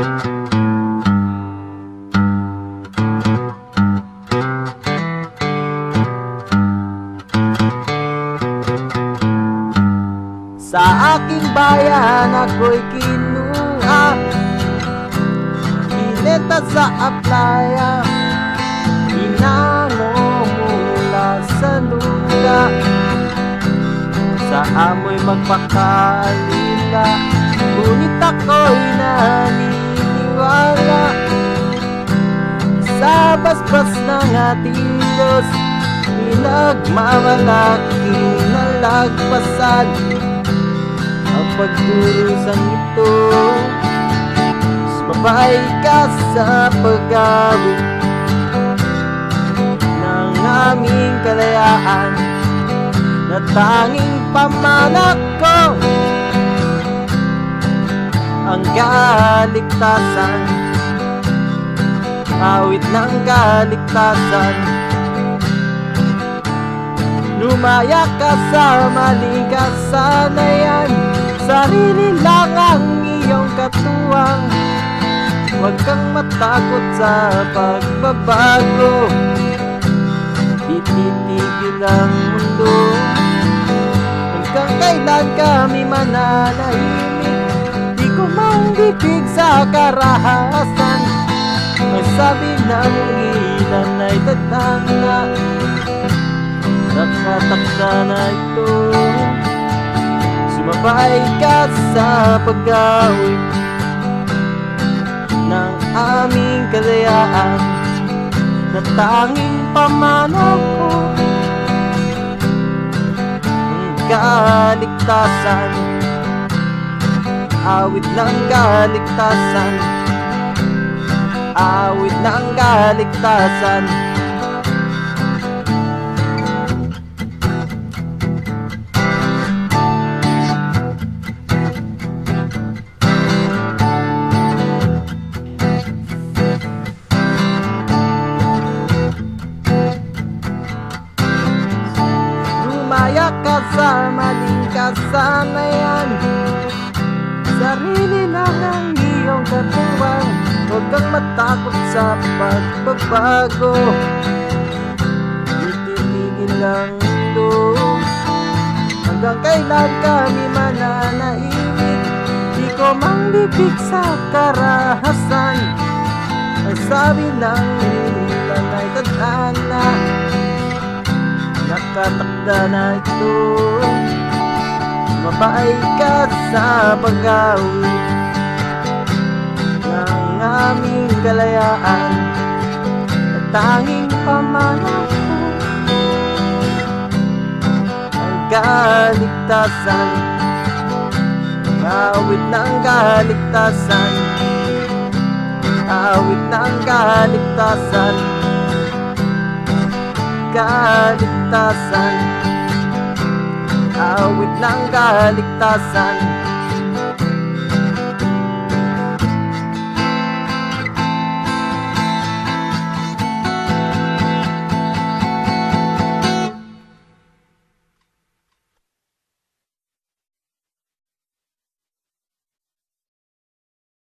Sa aking bayan ako'y kinuha. Binenta sa aplaya. Inango mula sa luga. Sa amoy magpakalila Ngunit ako'y nalang Sa basbas ng ating Diyos. Pinagmamalaki na lagpasan Ang pagdurusang ito Sumabay ka sa pag-awit Ng aming kalayaan. Na tanging pamanak ko Ang kaligtasan Awit ng kaligtasan. Lumaya ka sa maling kasanayan Sarili lang ang iyong katuwang. Huwag kang matakot sa pagbabago. Tititigil ang mundo. Hanggang kailan kami mananahimik. Di ko bibig sa karahasan. Ang sabi ng ilan ay tadhana Nakatakda na ito. Sumabay ka sa pag-awit Ng aming kalayaan. Na tanging pamanaw ko. Ang kaligtasan Awit ng kaligtasan Awit ng kaligtasan. Lumaya ka sa maling kasanayan. Sarili lang ang iyong katuwang Huwag kang matakot sa pagbabago. Tititigil lang ito. Hanggang kailan kami mananahimik Di ko mang sa karahasan. Ang sabi ng ilan ay tadhana Nakatakda na ito. Mabay ka sa pag-awit aming kalayaan At tanging pamanaw. Ko Ang kaligtasan Awit ng kaligtasan. Awit ng kaligtasan. Kaligtasan. Awit ng kaligtasan